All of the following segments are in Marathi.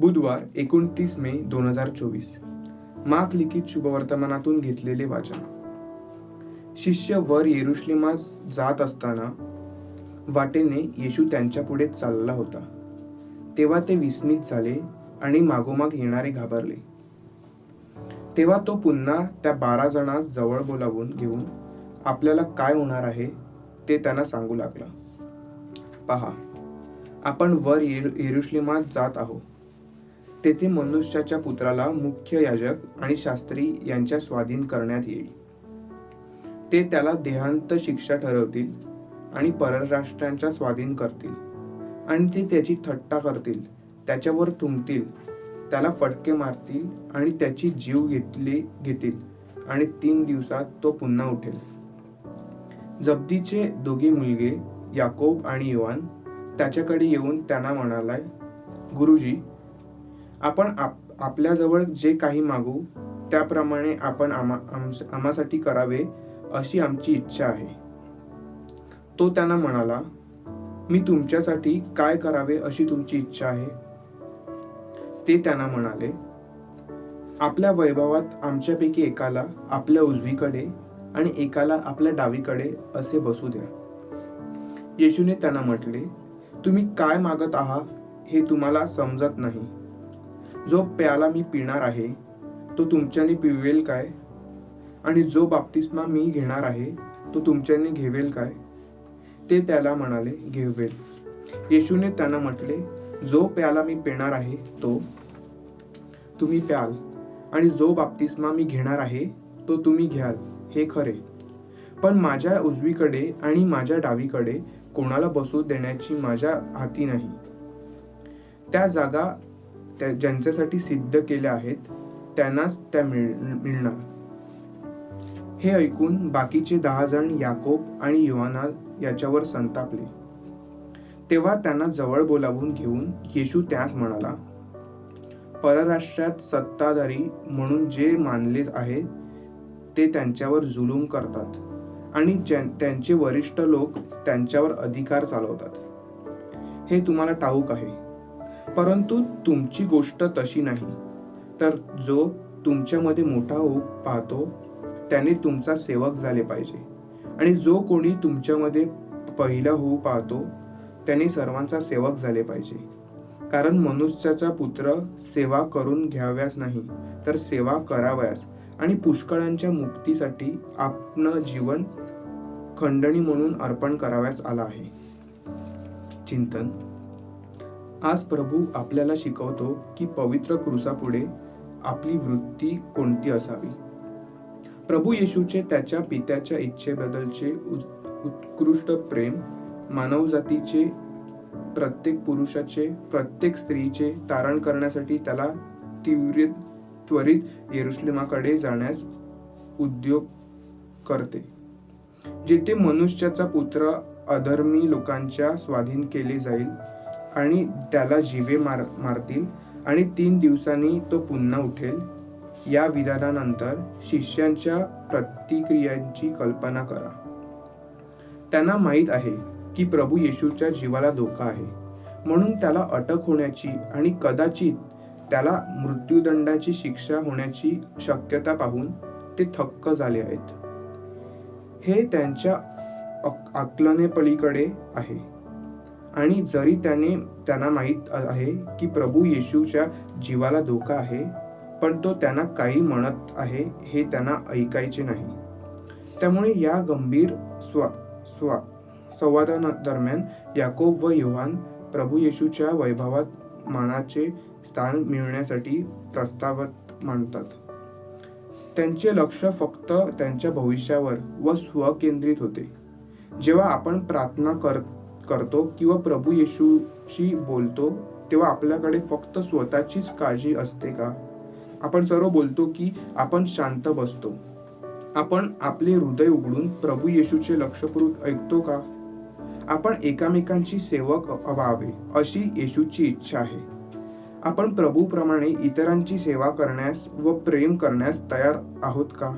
बुधवार एकोणतीस मे दोन हजार चोवीस. माक लिखित शुभवर्तमानातून घेतलेले वाचन. शिष्य वर येरुश्लेमास जात असताना वाटेने येशू त्यांच्या पुढे चालला होता. तेव्हा ते विस्मित झाले आणि मागोमाग येणारे घाबरले. तेव्हा तो पुन्हा त्या बारा जणांस जवळ बोलावून घेऊन आपल्याला काय होणार आहे? ते त्यांना सांगू लागला. पहा आपण वर येरुश्लेमात जात आहोत. तेथे मनुष्याच्या पुत्राला मुख्य याजक आणि शास्त्री यांच्या स्वाधीन करण्यात येईल. ते त्याला देहांत शिक्षा ठरवतील आणि परराष्ट्रांच्या स्वाधीन करतील आणि ते त्याची थट्टा करतील त्याच्यावर थुंकतील त्याला फटके मारतील आणि त्याची जीव घेतले घेतील आणि तीन दिवसात तो पुन्हा उठेल. जब्दीचे दोघे मुलगे याकोब आणि युवान त्याच्याकडे येऊन त्यांना म्हणालाय गुरुजी आपण आप आपल्याजवळ जे काही मागू त्याप्रमाणे आपण आम्हा आम्हासाठी करावे अशी आमची इच्छा आहे. तो त्यांना म्हणाला मी तुमच्यासाठी काय करावे अशी तुमची इच्छा आहे? ते त्यांना म्हणाले आपल्या वैभवात आमच्यापैकी एकाला आपल्या उजवीकडे आणि एकाला आपल्या डावीकडे असे बसू द्या. येशूने त्यांना म्हटले तुम्ही काय मागत आहात हे तुम्हाला समजत नाही. जो प्याला मी पिणार आहे तो तुमच्याने पिवेल काय? आणि जो बाप्तिस्मा मी घेणार आहे तो तुमच्याने घेवेल काय? ते त्याला म्हणाले घेवेल. येशूने त्यांना म्हटले जो प्याला मी पिणार आहे तो तुम्ही प्याल. आणि जो बाप्तिस्मा मी घेणार आहे तो तुम्ही घ्याल. हे खरे. पण माझ्या उजवीकडे आणि माझ्या डावीकडे कोणाला बसू देण्याची माझ्या हाती नाही. त्या जागा त्या ज्यांच्यासाठी सिद्ध केल्या आहेत त्यांनाच त्या मिळ मिळणार. हे ऐकून बाकीचे दहा जण याकोब आणि युवाना याच्यावर संतापले. तेव्हा त्यांना जवळ बोलावून घेऊन येशू त्यास म्हणाला परराष्ट्रात सत्ताधारी म्हणून जे मानले आहे ते त्यांच्यावर जुलूम करतात आणि ज्यां- त्यांचे वरिष्ठ लोक त्यांच्यावर अधिकार चालवतात. हे तुम्हाला ठाऊक आहे. परंतु तुमची गोष्ट तशी नाही. तर जो तुमच्यामध्ये मोठा होऊ पाहतो त्याने तुमचा सेवक झाले पाहिजे. आणि जो कोणी तुमच्यामध्ये पहिला होऊ पाहतो त्याने सर्वांचा सेवक झाले पाहिजे. कारण मनुष्याचा पुत्र सेवा करून घ्याव्यास नाही तर सेवा कराव्यास. आणि पुष्कळांच्या मुक्तीसाठी आपलं जीवन खंडणी म्हणून अर्पण कराव्यास आला आहे. चिंतन. आज प्रभू आपल्याला शिकवतो की पवित्र क्रुसापुढे आपली वृत्ती कोणती असावी? प्रभू येशूचे त्याच्या पित्याच्या इच्छेबद्दलचे उत्कृष्ट प्रेम मानवजातीचे प्रत्येक पुरुषाचे प्रत्येक स्त्रीचे तारण करण्यासाठी त्याला तीव्र त्वरित येरुश्लेमाकडे जाण्यास उद्योग करते. जेथे मनुष्याचा पुत्र अधर्मी लोकांच्या स्वाधीन केले जाईल आणि त्याला जीवे मार मारतील आणि तीन दिवसांनी तो पुन्हा उठेल. या विधानानंतर शिष्यांच्या प्रतिक्रियांची कल्पना करा. त्यांना माहीत आहे की प्रभू येशूच्या जीवाला धोका आहे. म्हणून त्याला अटक होण्याची आणि कदाचित त्याला मृत्यूदंडाची शिक्षा होण्याची शक्यता पाहून ते थक्क झाले आहेत. हे त्यांच्या अक- आकलनेपलीकडे आहे. आणि जरी त्याने त्यांना माहीत आहे की प्रभू येशूच्या जीवाला धोका आहे पण तो त्यांना काही म्हणत आहे हे त्यांना ऐकायचे नाही. त्यामुळे या गंभीर स्वा स्वा संवादादरम्यान याकोब व युहान प्रभू येशूच्या वैभवात मानाचे स्थान मिळवण्यासाठी प्रस्तावत मांडतात. त्यांचे लक्ष फक्त त्यांच्या भविष्यावर व स्वकेंद्रित होते. जेव्हा आपण प्रार्थना कर करतो किंवा प्रभू येशूशी बोलतो तेव्हा आपल्याकडे फक्त स्वतःचीच काळजी असते का? आपण सर्व बोलतो की आपण शांत बसतो. आपण आपले हृदय उघडून प्रभू येशूचे लक्षपूर्वक ऐकतो का? आपण एकामेकांची सेवक व्हावे अशी येशूची इच्छा आहे. आपण प्रभूप्रमाणे इतरांची सेवा करण्यास व प्रेम करण्यास तयार आहोत का?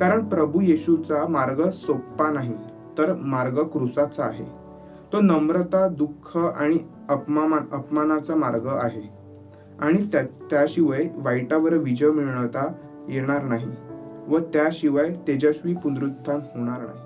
कारण प्रभू येशूचा मार्ग सोपा नाही तर मार्ग क्रुसाचा आहे. तो नम्रता दुःख आणि अपमान अपमानाचा मार्ग आहे. आणि त्या त्याशिवाय वाईटावर विजय मिळवता येणार नाही व त्याशिवाय तेजस्वी पुनरुत्थान होणार नाही.